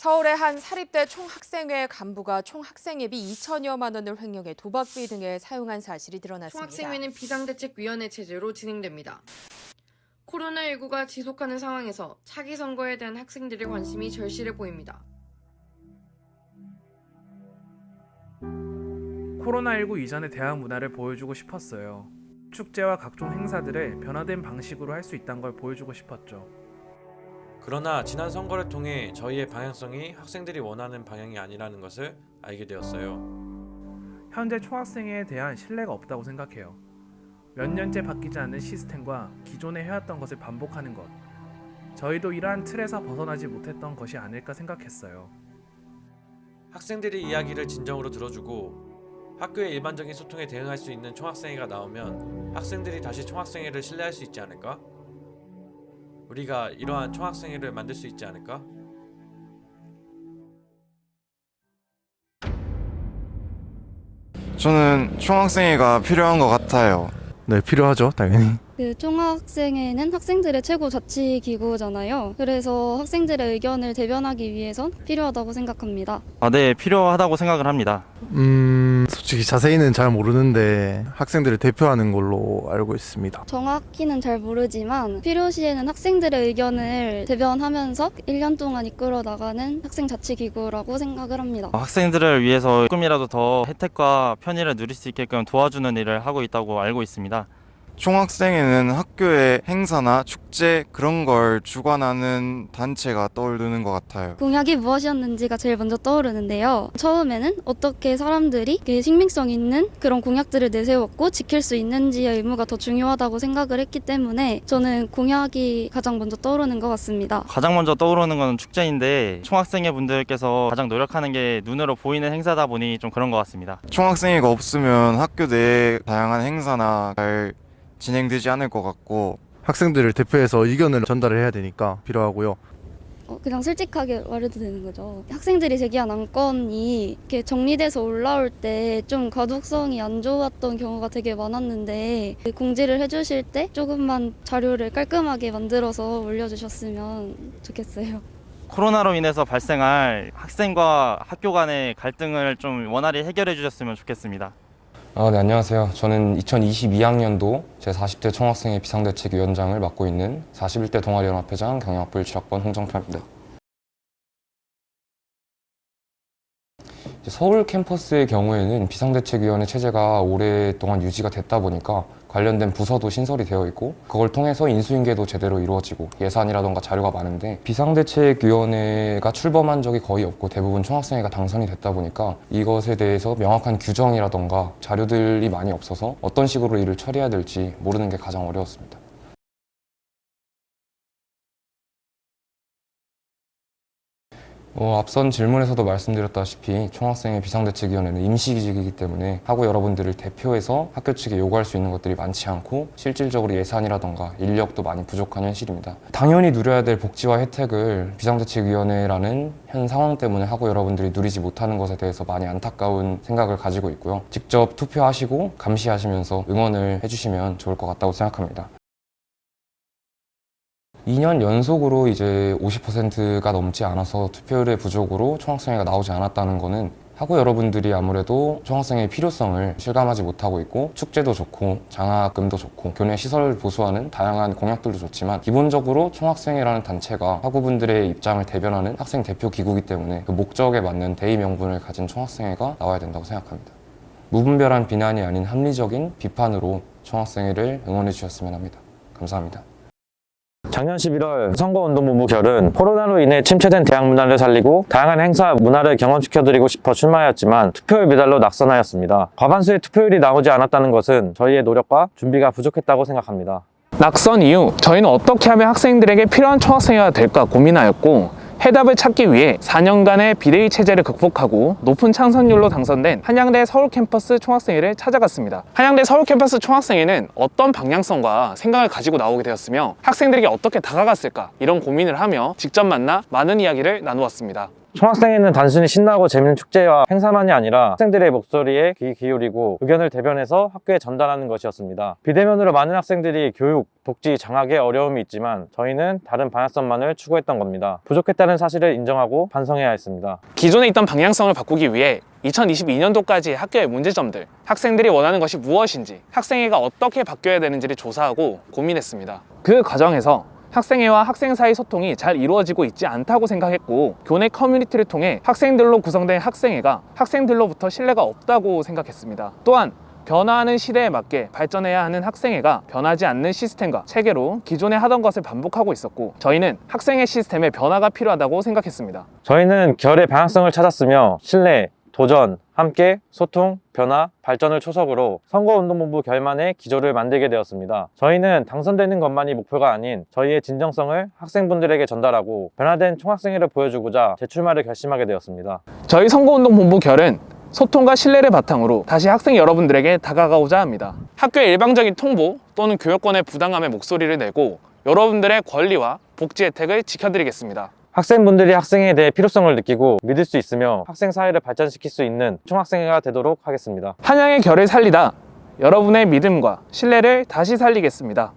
서울의 한 사립대 총학생회 간부가 총학생회비 2천여만 원을 횡령해 도박비 등에 사용한 사실이 드러났습니다. 총학생회는 비상대책위원회 체제로 진행됩니다. 코로나19가 지속하는 상황에서 차기 선거에 대한 학생들의 관심이 절실해 보입니다. 코로나19 이전의 대학 문화를 보여주고 싶었어요. 축제와 각종 행사들을 변화된 방식으로 할 수 있다는 걸 보여주고 싶었죠. 그러나 지난 선거를 통해 저희의 방향성이 학생들이 원하는 방향이 아니라는 것을 알게 되었어요. 현재 총학생회에 대한 신뢰가 없다고 생각해요. 몇 년째 바뀌지 않는 시스템과 기존에 해왔던 것을 반복하는 것. 저희도 이러한 틀에서 벗어나지 못했던 것이 아닐까 생각했어요. 학생들의 이야기를 진정으로 들어주고 학교의 일반적인 소통에 대응할 수 있는 총학생회가 나오면 학생들이 다시 총학생회를 신뢰할 수 있지 않을까? 우리가 이러한 총학생회를 만들 수 있지 않을까? 저는 총학생회가 필요한 것 같아요. 네, 필요하죠, 당연히. 그 총학생회는 학생들의 최고 자치 기구잖아요. 그래서 학생들의 의견을 대변하기 위해선 필요하다고 생각합니다. 아, 네, 필요하다고 생각을 합니다. 음, 솔직히 자세히는 잘 모르는데 학생들을 대표하는 걸로 알고 있습니다. 정확히는 잘 모르지만 필요시에는 학생들의 의견을 대변하면서 1년 동안 이끌어 나가는 학생 자치 기구라고 생각을 합니다. 학생들을 위해서 조금이라도 더 혜택과 편의를 누릴 수 있게끔 도와주는 일을 하고 있다고 알고 있습니다. 총학생회는 학교의 행사나 축제 그런 걸 주관하는 단체가 떠오르는 것 같아요. 공약이 무엇이었는지가 제일 먼저 떠오르는데요. 처음에는 어떻게 사람들이 이렇게 식민성 있는 그런 공약들을 내세웠고 지킬 수 있는지의 의무가 더 중요하다고 생각을 했기 때문에 저는 공약이 가장 먼저 떠오르는 것 같습니다. 가장 먼저 떠오르는 건 축제인데 총학생회 분들께서 가장 노력하는 게 눈으로 보이는 행사다 보니 좀 그런 것 같습니다. 총학생회가 없으면 학교 내에 다양한 행사나 잘 진행되지 않을 것 같고 학생들을 대표해서 의견을 전달을 해야 되니까 필요하고요. 어, 그냥 솔직하게 말해도 되는 거죠. 학생들이 제기한 안건이 이렇게 정리돼서 올라올 때 좀 가독성이 안 좋았던 경우가 되게 많았는데 공지를 해주실 때 조금만 자료를 깔끔하게 만들어서 올려주셨으면 좋겠어요. 코로나로 인해서 발생할 학생과 학교 간의 갈등을 좀 원활히 해결해 주셨으면 좋겠습니다. 아, 네, 안녕하세요. 저는 2022학년도 제40대 총학생회 비상대책위원장을 맡고 있는 41대 동아리연합회장 경영학부 17학번 홍정표입니다. 서울 캠퍼스의 경우에는 비상대책위원회 체제가 오랫동안 유지가 됐다 보니까 관련된 부서도 신설이 되어 있고 그걸 통해서 인수인계도 제대로 이루어지고 예산이라던가 자료가 많은데 비상대책위원회가 출범한 적이 거의 없고 대부분 총학생회가 당선이 됐다 보니까 이것에 대해서 명확한 규정이라던가 자료들이 많이 없어서 어떤 식으로 일을 처리해야 될지 모르는 게 가장 어려웠습니다. 어, 앞선 질문에서도 말씀드렸다시피 총학생회 비상대책위원회는 임시기직이기 때문에 학우 여러분들을 대표해서 학교 측에 요구할 수 있는 것들이 많지 않고 실질적으로 예산이라던가 인력도 많이 부족한 현실입니다. 당연히 누려야 될 복지와 혜택을 비상대책위원회라는 현 상황 때문에 학우 여러분들이 누리지 못하는 것에 대해서 많이 안타까운 생각을 가지고 있고요. 직접 투표하시고 감시하시면서 응원을 해주시면 좋을 것 같다고 생각합니다. 2년 연속으로 이제 50%가 넘지 않아서 투표율의 부족으로 총학생회가 나오지 않았다는 거는 학우 여러분들이 아무래도 총학생회의 필요성을 실감하지 못하고 있고 축제도 좋고 장학금도 좋고 교내 시설을 보수하는 다양한 공약들도 좋지만 기본적으로 총학생회라는 단체가 학우분들의 입장을 대변하는 학생 대표 기구이기 때문에 그 목적에 맞는 대의 명분을 가진 총학생회가 나와야 된다고 생각합니다. 무분별한 비난이 아닌 합리적인 비판으로 총학생회를 응원해 주셨으면 합니다. 감사합니다. 작년 11월 선거운동본부 결은 코로나로 인해 침체된 대학 문화를 살리고 다양한 행사 문화를 경험시켜드리고 싶어 출마하였지만 투표율 미달로 낙선하였습니다. 과반수의 투표율이 나오지 않았다는 것은 저희의 노력과 준비가 부족했다고 생각합니다. 낙선 이후 저희는 어떻게 하면 학생들에게 필요한 총학생회가 될까 고민하였고 해답을 찾기 위해 4년간의 비대위 체제를 극복하고 높은 창선율로 당선된 한양대 서울 캠퍼스 총학생회를 찾아갔습니다. 한양대 서울 캠퍼스 총학생회는 어떤 방향성과 생각을 가지고 나오게 되었으며 학생들에게 어떻게 다가갔을까 이런 고민을 하며 직접 만나 많은 이야기를 나누었습니다. 총학생회는 단순히 신나고 재밌는 축제와 행사만이 아니라 학생들의 목소리에 귀 기울이고 의견을 대변해서 학교에 전달하는 것이었습니다. 비대면으로 많은 학생들이 교육, 복지, 장학에 어려움이 있지만 저희는 다른 방향성만을 추구했던 겁니다. 부족했다는 사실을 인정하고 반성해야 했습니다. 기존에 있던 방향성을 바꾸기 위해 2022년도까지 학교의 문제점들, 학생들이 원하는 것이 무엇인지, 학생회가 어떻게 바뀌어야 되는지를 조사하고 고민했습니다. 그 과정에서 학생회와 학생 사이 소통이 잘 이루어지고 있지 않다고 생각했고 교내 커뮤니티를 통해 학생들로 구성된 학생회가 학생들로부터 신뢰가 없다고 생각했습니다. 또한 변화하는 시대에 맞게 발전해야 하는 학생회가 변하지 않는 시스템과 체계로 기존에 하던 것을 반복하고 있었고 저희는 학생회 시스템의 변화가 필요하다고 생각했습니다. 저희는 결의 방향성을 찾았으며 신뢰, 도전, 함께 소통, 변화, 발전을 초석으로 선거운동본부 결만의 기조를 만들게 되었습니다. 저희는 당선되는 것만이 목표가 아닌 저희의 진정성을 학생분들에게 전달하고 변화된 총학생회를 보여주고자 재출마를 결심하게 되었습니다. 저희 선거운동본부 결은 소통과 신뢰를 바탕으로 다시 학생 여러분들에게 다가가고자 합니다. 학교의 일방적인 통보 또는 교육권의 부당함에 목소리를 내고 여러분들의 권리와 복지 혜택을 지켜드리겠습니다. 학생분들이 학생에 대해 필요성을 느끼고 믿을 수 있으며 학생 사회를 발전시킬 수 있는 총학생회가 되도록 하겠습니다. 한양의 결을 살리다 여러분의 믿음과 신뢰를 다시 살리겠습니다.